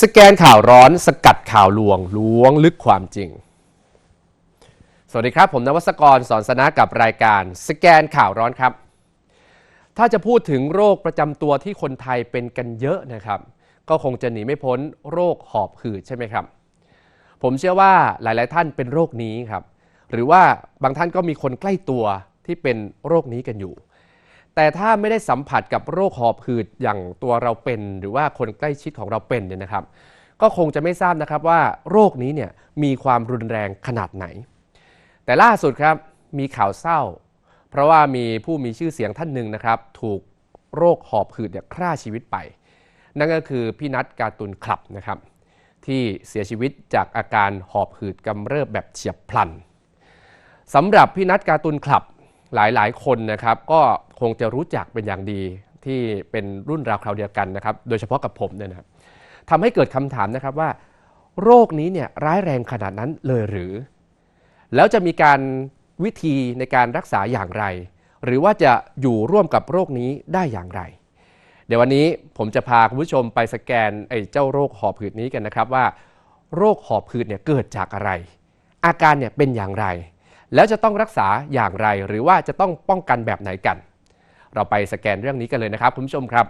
สแกนข่าวร้อนสกัดข่าวลวงล้วงลึกความจริง สวัสดีครับ ผมนวัสกรสอนสนะกับรายการสแกนข่าวร้อนครับ ถ้าจะพูดถึงโรคประจำตัวที่คนไทยเป็นกันเยอะนะครับ ก็คงจะหนีไม่พ้นโรคหอบหืดใช่ไหมครับ ผมเชื่อว่าหลาย ๆ ท่านเป็นโรคนี้ครับ หรือว่าบางท่านก็มีคนใกล้ตัวที่เป็นโรคนี้กันอยู่ แต่ถ้าไม่ได้สัมผัสกับโรคหอบหืดอย่างตัวเราเป็น หรือว่าคนใกล้ชิดของเราเป็นเนี่ยนะครับ ก็คงจะไม่ทราบนะครับว่าโรคนี้เนี่ยมีความรุนแรงขนาดไหน แต่ล่าสุดครับมีข่าวเศร้า เพราะว่ามีผู้มีชื่อเสียงท่านหนึ่งนะครับ ถูกโรคหอบหืดเนี่ยฆ่าชีวิตไป นั่นก็คือพี่นัทการ์ตูนคลับนะครับ ที่เสียชีวิตจากอาการหอบหืดกำเริบแบบเฉียบพลันสำหรับพี่นัทการ์ตูนคลับหลายๆ คนนะครับ ก็ คงจะรู้จักเป็นอย่างดีที่เป็นรุ่นราวคราวเดียวกันนะครับ โดยเฉพาะกับผมเนี่ยนะครับทำให้เกิดคำถามนะครับว่า โรคนี้เนี่ยร้ายแรงขนาดนั้นเลยหรือ แล้วจะมีการวิธีในการรักษาอย่างไร หรือว่าจะอยู่ร่วมกับโรคนี้ได้อย่างไร เดี๋ยววันนี้ผมจะพาคุณผู้ชมไปสแกนไอ้เจ้าโรคหอบหืดนี้กันนะครับว่า โรคหอบหืดเนี่ยเกิดจากอะไร อาการเนี่ยเป็นอย่างไร แล้วจะต้องรักษาอย่างไร หรือว่าจะต้องป้องกันแบบไหนกัน เราไปสแกนเรื่องนี้กันเลยนะครับคุณผู้ชมครับ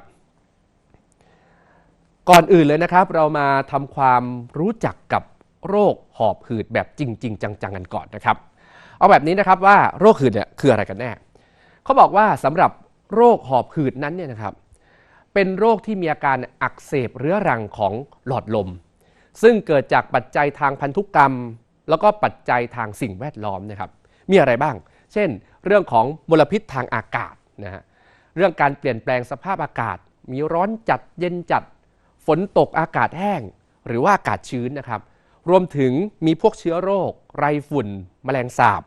ก่อนอื่นเลยนะครับ เรามาทำความรู้จักกับโรคหอบหืดแบบจริง ๆ จังๆกันก่อนนะครับ เอาแบบนี้นะครับว่าโรคหืดเนี่ยคืออะไรกันแน่เขาบอกว่าสำหรับโรคหอบหืดนั้นเนี่ยนะครับ เป็นโรคที่มีอาการอักเสบเรื้อรังของหลอดลม ซึ่งเกิดจากปัจจัยทางพันธุกรรม แล้วก็ปัจจัยทางสิ่งแวดล้อมนะครับ มีอะไรบ้าง เช่น เรื่องของมลพิษทางอากาศนะฮะ เรื่องการเปลี่ยนแปลงสภาพอากาศ มีร้อนจัดเย็นจัด ฝนตกอากาศแห้ง หรือว่าอากาศชื้นนะครับ รวมถึงมีพวกเชื้อโรค ไรฝุ่น แมลงสาบ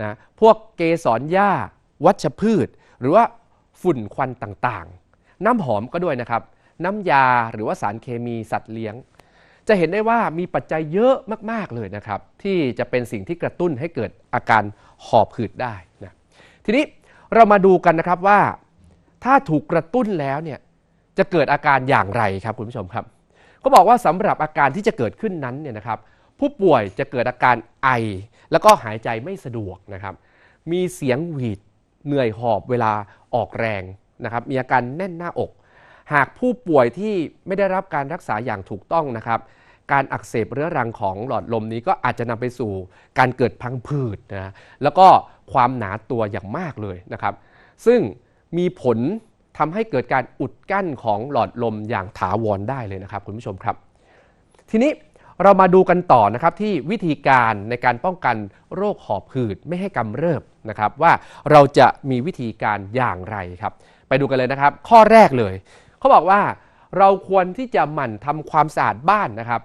นะพวกเกสรหญ้า วัชพืช หรือว่าฝุ่นควันต่างๆ น้ำหอมก็ด้วยนะครับ น้ำยาหรือว่าสารเคมีสัตว์เลี้ยง จะเห็นได้ว่ามีปัจจัยเยอะมาก ๆเลยนะครับ ที่จะเป็นสิ่งที่กระตุ้นให้เกิดอาการหอบหืดได้นะทีนี้เรามาดูกันนะครับว่า ถ้าถูกกระตุ้นแล้วเนี่ยจะเกิดอาการอย่างไรครับคุณผู้ชมครับก็บอกว่าสำหรับอาการที่จะเกิดขึ้นนั้นเนี่ยนะครับ ผู้ป่วยจะเกิดอาการไอ แล้วก็หายใจไม่สะดวกนะครับ มีเสียงหวีดเหนื่อยหอบเวลาออกแรงนะครับ มีอาการแน่นหน้าอก หากผู้ป่วยที่ไม่ได้รับการรักษาอย่างถูกต้องนะครับ การอักเสบเรื้อรังของหลอดลมนี้ก็อาจจะนำไปสู่การเกิดพังผืดนะแล้วก็ความหนาตัวอย่างมากเลยนะครับ ซึ่ง มีผลทำให้เกิดการอุดกั้นของหลอดลมอย่างถาวรได้เลยนะครับคุณผู้ชมครับ ทีนี้เรามาดูกันต่อนะครับที่วิธีการในการป้องกันโรคหอบหืดไม่ให้กำเริบนะครับ ว่าเราจะมีวิธีการอย่างไรครับ ไปดูกันเลยนะครับ ข้อแรกเลยเขาบอกว่าเราควรที่จะหมั่นทำความสะอาดบ้านนะครับ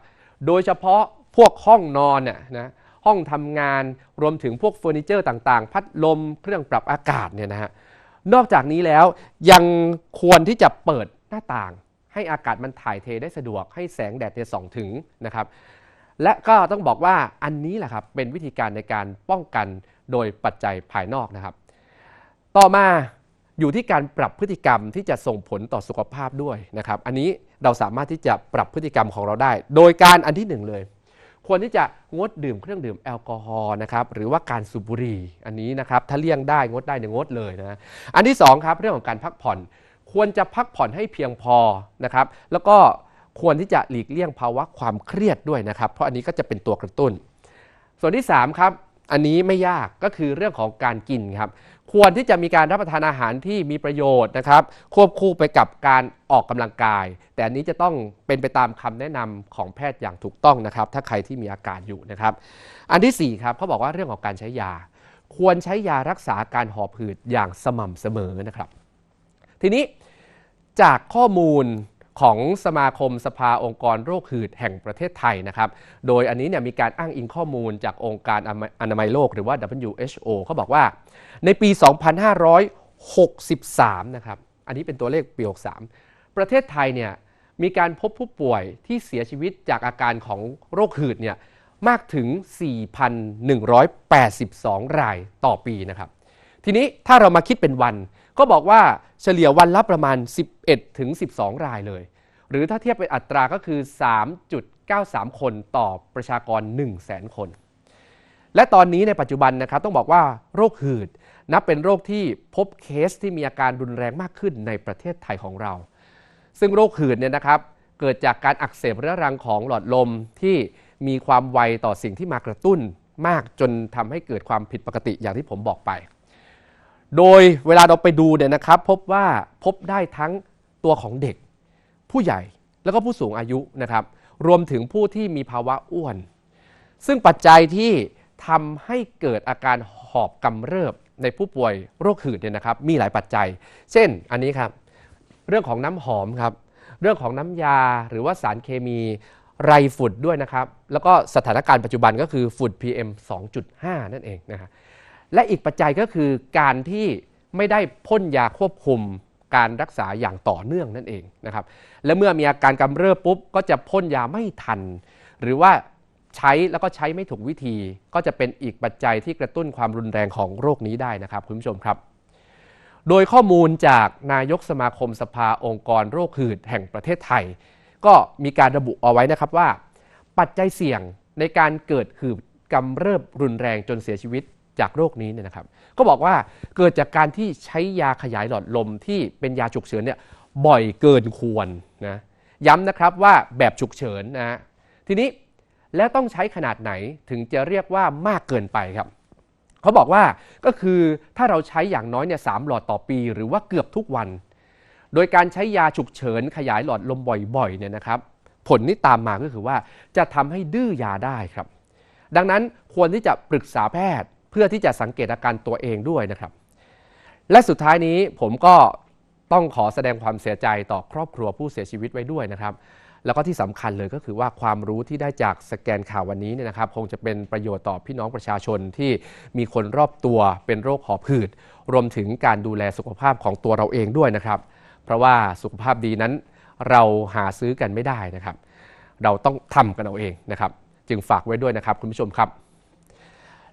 โดยเฉพาะพวกห้องนอนน่ะนะห้องทำงานรวมถึงพวกเฟอร์นิเจอร์ต่างๆ พัดลมเครื่องปรับอากาศเนี่ยนะฮะ นอกจากนี้แล้วยังควรที่จะเปิดหน้าต่าง ให้อากาศมันถ่ายเทได้สะดวก ให้แสงแดดเนี่ยส่องถึงนะครับ และก็ต้องบอกว่าอันนี้แหละครับเป็นวิธีการในการป้องกันโดยปัจจัยภายนอกนะครับ ต่อมาอยู่ที่การปรับพฤติกรรมที่จะส่งผลต่อสุขภาพด้วยนะครับ อันนี้เราสามารถที่จะปรับพฤติกรรมของเราได้ โดยการอันที่หนึ่งเลย ควรที่จะงดดื่มเครื่องดื่มแอลกอฮอล์นะครับหรือว่าการสูบบุหรี่อันนี้นะครับถ้าเลี่ยงได้งดได้เนี่ยงดเลยนะอันที่สองครับเรื่องของการพักผ่อน ควรจะพักผ่อนให้เพียงพอนะครับแล้วก็ควรที่จะหลีกเลี่ยงภาวะความเครียดด้วยนะครับ เพราะอันนี้ก็จะเป็นตัวกระตุ้น ส่วนที่3ครับ อันนี้ไม่ยากก็คือเรื่องของการกินครับ ควรที่จะมีการรับประทานอาหารที่มีประโยชน์นะครับ ควบคู่ไปกับการออกกำลังกาย แต่อันนี้จะต้องเป็นไปตามคำแนะนำของแพทย์อย่างถูกต้องนะครับ ถ้าใครที่มีอาการอยู่นะครับ อันที่4ครับเขาบอกว่าเรื่องของการใช้ยา ควรใช้ยารักษาการหอบหืดอย่างสม่ำเสมอนะครับ ทีนี้จากข้อมูล ของสมาคมสภาองค์กรโรคหืดแห่งประเทศไทยนะครับ โดยอันนี้เนี่ยมีการอ้างอิงข้อมูลจากองค์การอนามัยโลกหรือว่า WHO เขาบอกว่า ในปี 2563 นะครับ อันนี้เป็นตัวเลขปี 63 ประเทศไทยเนี่ยมีการพบผู้ป่วยที่เสียชีวิตจากอาการของโรคหืดเนี่ยมากถึง 4,182 รายต่อปีนะครับ ทีนี้ถ้าเรามาคิดเป็นวัน ก็บอกว่าเฉลี่ยวันละประมาณ 11 ถึง 12 รายเลย หรือถ้าเทียบเป็นอัตราก็คือ 3.93 คนต่อประชากร 1 0 0 0 0แสนคน และตอนนี้ในปัจจุบันนะครับต้องบอกว่าโรคหืด นับเป็นโรคที่พบเคสที่มีอาการรุนแรงมากขึ้นในประเทศไทยของเรา ซึ่งโรคหืดเนี่ยนะครับเกิดจากการอักเสบเรื้อรังของหลอดลมที่มีความไวต่อสิ่งที่มากระตุ้นมากจนทำให้เกิดความผิดปกติอย่างที่ผมบอกไป โดยเวลาเราไปดูเนี่ยนะครับ พบว่าพบได้ทั้งตัวของเด็ก ผู้ใหญ่แล้วก็ผู้สูงอายุนะครับ รวมถึงผู้ที่มีภาวะอ้วน ซึ่งปัจจัยที่ทำให้เกิดอาการหอบกำเริบในผู้ป่วยโรคหืดเนี่ยนะครับ มีหลายปัจจัย เช่นอันนี้ครับ เรื่องของน้ำหอมครับ เรื่องของน้ำยาหรือว่าสารเคมีไรฝุ่นด้วยนะครับ แล้วก็สถานการณ์ปัจจุบันก็คือฝุ่น PM 2.5 นั่นเองนะครับ และอีกปัจจัยก็คือการที่ไม่ได้พ่นยาควบคุมการรักษาอย่างต่อเนื่องนั่นเองนะครับ และเมื่อมีอาการกำเริบปุ๊บ ก็จะพ่นยาไม่ทัน หรือว่าใช้แล้วก็ใช้ไม่ถูกวิธี ก็จะเป็นอีกปัจจัยที่กระตุ้นความรุนแรงของโรคนี้ได้นะครับคุณผู้ชมครับ โดยข้อมูลจากนายกสมาคมสภาองค์กรโรคหืดแห่งประเทศไทย ก็มีการระบุเอาไว้นะครับว่า ปัจจัยเสี่ยงในการเกิดหืดกำเริบรุนแรงจนเสียชีวิต จากโรคนี้เนี่ยนะครับ ก็บอกว่าเกิดจากการที่ใช้ยาขยายหลอดลมที่เป็นยาฉุกเฉินเนี่ยบ่อยเกินควรนะย้ำนะครับว่าแบบฉุกเฉินนะทีนี้แล้วต้องใช้ขนาดไหนถึงจะเรียกว่ามากเกินไปครับเขาบอกว่าก็คือถ้าเราใช้อย่างน้อยเนี่ยสามหลอดต่อปี หรือว่าเกือบทุกวัน โดยการใช้ยาฉุกเฉินขยายหลอดลมบ่อยๆเนี่ยนะครับ ผลที่ตามมาก็คือว่าจะทำให้ดื้อยาได้ครับ ดังนั้นควรที่จะปรึกษาแพทย์ เพื่อที่จะสังเกตอาการตัวเองด้วยนะครับ และสุดท้ายนี้ผมก็ต้องขอแสดงความเสียใจต่อครอบครัวผู้เสียชีวิตไว้ด้วยนะครับ แล้วก็ที่สำคัญเลยก็คือว่าความรู้ที่ได้จากสแกนข่าววันนี้เนี่ยนะครับ คงจะเป็นประโยชน์ต่อพี่น้องประชาชนที่มีคนรอบตัวเป็นโรคหอบหืด รวมถึงการดูแลสุขภาพของตัวเราเองด้วยนะครับ เพราะว่าสุขภาพดีนั้นเราหาซื้อกันไม่ได้นะครับ เราต้องทำกันเอาเองนะครับ จึงฝากไว้ด้วยนะครับคุณผู้ชมครับ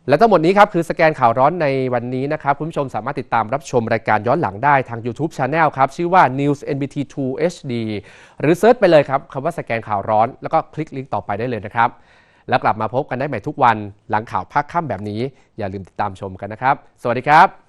และทั้งหมดนี้ครับคือสแกนข่าวร้อนในวันนี้นะครับ คุณผู้ชมสามารถติดตามรับชมรายการย้อนหลังได้ทาง YouTube Channel ครับ ชื่อว่า News NBT 2 HD หรือเซิร์ชไปเลยครับคำว่าสแกนข่าวร้อน แล้วก็คลิกลิงก์ต่อไปได้เลยนะครับ แล้วกลับมาพบกันได้ใหม่ทุกวันหลังข่าวภาคค่ำแบบนี้ อย่าลืมติดตามชมกันนะครับ สวัสดีครับ